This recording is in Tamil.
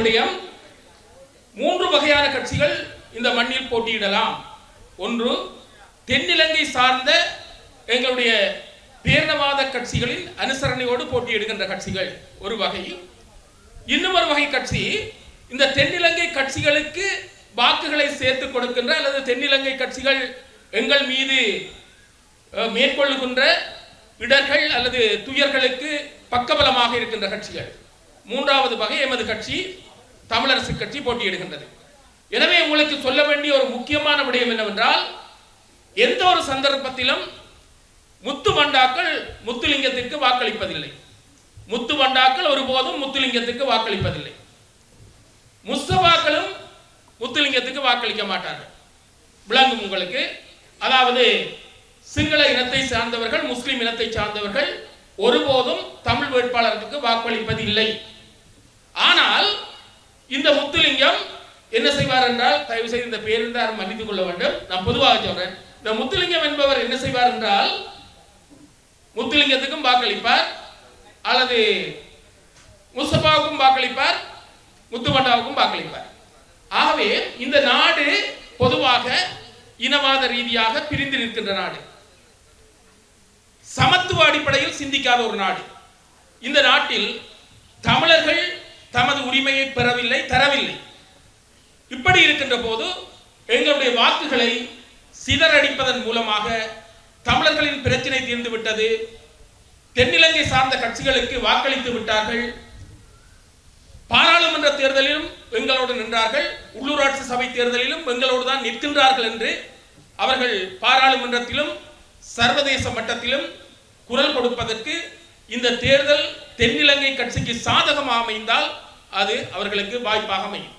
விடயம் மூன்று வகையான கட்சிகள் இந்த மண்ணில் போட்டியிடலாம். ஒன்று தென்னிலங்கை சார்ந்த எங்களுடைய பேரணவாத கட்சிகளின் அனுசரணையோடு போட்டியிடுகின்ற கட்சிகள். ஒரு வகை. இன்னும் ஒரு வகை கட்சி இந்த தென்னிலங்கை கட்சிகளுக்கு வாக்குகளை சேர்த்து கொடுக்கின்ற அல்லது தென்னிலங்கை கட்சிகள் எங்கள் மீது மேற்கொள்ளுகின்ற இடர்கள் அல்லது துயர்களுக்கு பக்கபலமாக இருக்கின்ற கட்சிகள். மூன்றாவது வகை எமது கட்சி தமிழரசு கட்சி போட்டியிடுகின்றது. எனவே உங்களுக்கு சொல்ல வேண்டிய ஒரு முக்கியமான விடயம் என்னவென்றால் எந்த ஒரு சந்தர்ப்பத்திலும் முத்து மண்டாக்கள் முத்துலிங்கத்திற்கு வாக்களிப்பதில்லை. முத்து மண்டாக்கள் ஒருபோதும் முத்துலிங்கத்துக்கு வாக்களிப்பதில்லை. முஸ்தபாக்களும் முத்துலிங்கத்துக்கு வாக்களிக்க மாட்டார்கள். விளங்கும் உங்களுக்கு. அதாவது சிங்கள இனத்தை சார்ந்தவர்கள் முஸ்லிம் இனத்தை சார்ந்தவர்கள் ஒருபோதும் தமிழ் வேட்பாளருக்கு வாக்களிப்பது இல்லை ஆனால் இந்த முத்துலிங்கம் என்ன செய்வார் என்றால் தயவு செய்து இந்த பேருந்தார் மன்னித்துக் கொள்ள வேண்டும். நான் பொதுவாக சொல்றேன் இந்த முத்துலிங்கம் என்பவர் என்ன செய்வார் என்றால் முத்துலிங்கத்துக்கும் வாக்களிப்பார் அல்லது முஸ்தபாவுக்கும் வாக்களிப்பார் முத்துமண்டாவுக்கும் வாக்களிப்பார். ஆகவே இந்த நாடு பொதுவாக இனவாத ரீதியாக பிரிந்து நிற்கின்ற நாடு. சமத்துவ அடிப்படையில் சிந்திக்காத ஒரு நாடு. இந்த நாட்டில் தமிழர்கள் தமது உரிமையை பெறவில்லை தரவில்லை. இப்படி இருக்கின்ற போது எங்களுடைய வாக்குகளை சிதறடிப்பதன் மூலமாக தமிழர்களின் பிரச்சனை தீர்ந்து விட்டது. தென்னிலங்கை சார்ந்த கட்சிகளுக்கு வாக்களித்து விட்டார்கள். பாராளுமன்ற தேர்தலிலும் எங்களோடு நின்றார்கள். உள்ளூராட்சி சபை தேர்தலிலும் எங்களோடு தான் நிற்கின்றார்கள் என்று அவர்கள் பாராளுமன்றத்திலும் சர்வதேச மட்டத்திலும் குரல் கொடுப்பதற்கு இந்த தேர்தல் தென்னிலங்கை கட்சிக்கு சாதகமாக அமைந்தால் அது அவர்களுக்கு வாய்ப்பாக அமையும்.